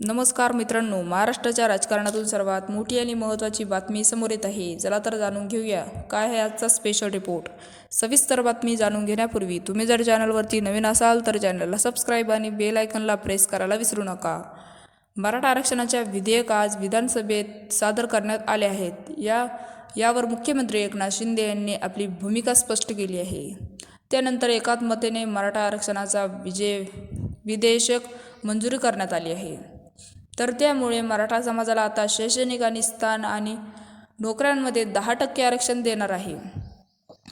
नमस्कार मित्रांनो महाराष्ट्राच्या राजकारणातून सर्वात मोठी आणि महत्त्वाची बातमी समोर येत आहे. चला तर जाणून घेऊया काय आहे आजचा स्पेशल रिपोर्ट सविस्तर बातमी जाणून घेण्यापूर्वी तुम्ही जर चॅनलवरती नवीन असाल तर चॅनलला सबस्क्राईब आणि बेल आयकनला प्रेस करायला विसरू नका. मराठा आरक्षणाच्या विधेयक आज विधानसभेत सादर करण्यात आले आहेत. या यावर मुख्यमंत्री एकनाथ शिंदे यांनी आपली भूमिका स्पष्ट केली आहे. त्यानंतर एकात्मतेने मराठा आरक्षणाचा विजय विधेयक मंजुरी करण्यात आली आहे. तर त्यामुळे मराठा समाजाला आता शैक्षणिक आणि स्थान आणि नोकऱ्यांमध्ये दहा टक्के आरक्षण देणार आहे.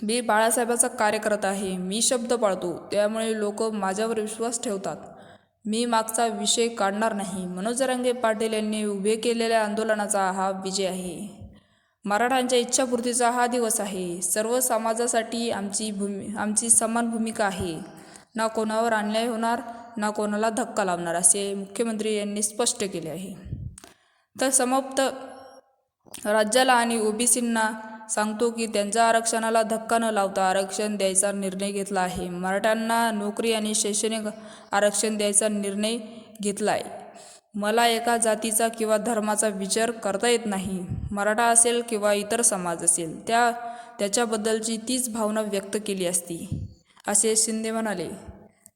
मी बाळासाहेबाचा कार्य करत आहे मी शब्द पाळतो त्यामुळे लोक माझ्यावर विश्वास ठेवतात. मी मागचा विषय काढणार नाही. मनोज रंगे पाटील यांनी उभे केलेल्या आंदोलनाचा हा विजय आहे. मराठ्यांच्या इच्छापूर्तीचा हा दिवस आहे. सर्व समाजासाठी आमची भूमी आमची समान भूमिका आहे. ना कोणावर अन्याय होणार ना कोणाला धक्का लावणार असे मुख्यमंत्री यांनी स्पष्ट केले आहे. तर समाप्त. राज्याला आणि ओबीसींना सांगतो की त्यांच्या आरक्षणाला धक्का न लावता आरक्षण द्यायचा निर्णय घेतला आहे. मराठ्यांना नोकरी आणि शैक्षणिक आरक्षण द्यायचा निर्णय घेतला आहे मला एका जातीचा किंवा धर्माचा विचार करता येत नाही. मराठा असेल किंवा इतर समाज असेल त्या त्याच्याबद्दलची तीच भावना व्यक्त केली असती असे शिंदे म्हणाले.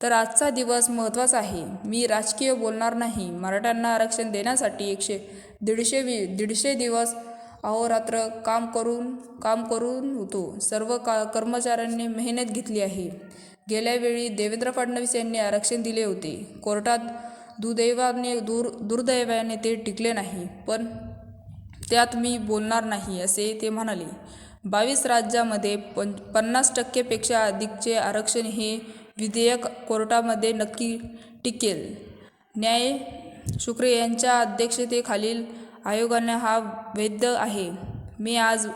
तर आजचा दिवस महत्त्वाचा आहे. मी राजकीय बोलणार नाही. मराठ्यांना आरक्षण देण्यासाठी एकशे दीडशे वि दीडशे दिवस अहोरात्र काम करून काम करून होतो. सर्व का कर्मचाऱ्यांनी मेहनत घेतली आहे. गेल्यावेळी देवेंद्र फडणवीस यांनी आरक्षण दिले होते. कोर्टात दुदैवाने दूर दुर्दैवाने ते टिकले नाही. पण त्यात मी बोलणार नाही असे ते म्हणाले. बावीस राज्यामध्ये पं पन्नास टक्केपेक्षा अधिकचे आरक्षण हे विधेयक कोर्टामध्ये नक्की टिकेल. न्याय शुक्रे यांच्या अध्यक्षतेखालील आयोगाने हा वैध आहे. मी आज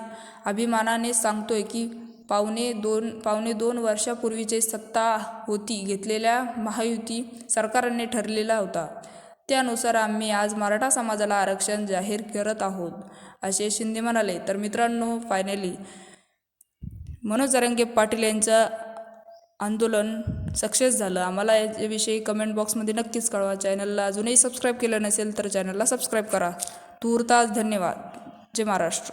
अभिमानाने सांगतोय की पावणे दोन पावणे दोन वर्षापूर्वीचे सत्ता होती घेतलेल्या महायुती सरकारने ठरलेला होता. त्यानुसार आम्ही आज मराठा समाजाला आरक्षण जाहीर करत आहोत असे शिंदे म्हणाले. तर मित्रांनो फायनली मनोज जरंगे पाटील यांचं आंदोलन सक्सेस झालं. आम्हाला याविषयी कमेंट बॉक्समध्ये नक्कीच कळवा. चॅनलला अजूनही सबस्क्राईब केलं नसेल तर चॅनलला सबस्क्राईब करा. तूर्तास धन्यवाद. जय महाराष्ट्र.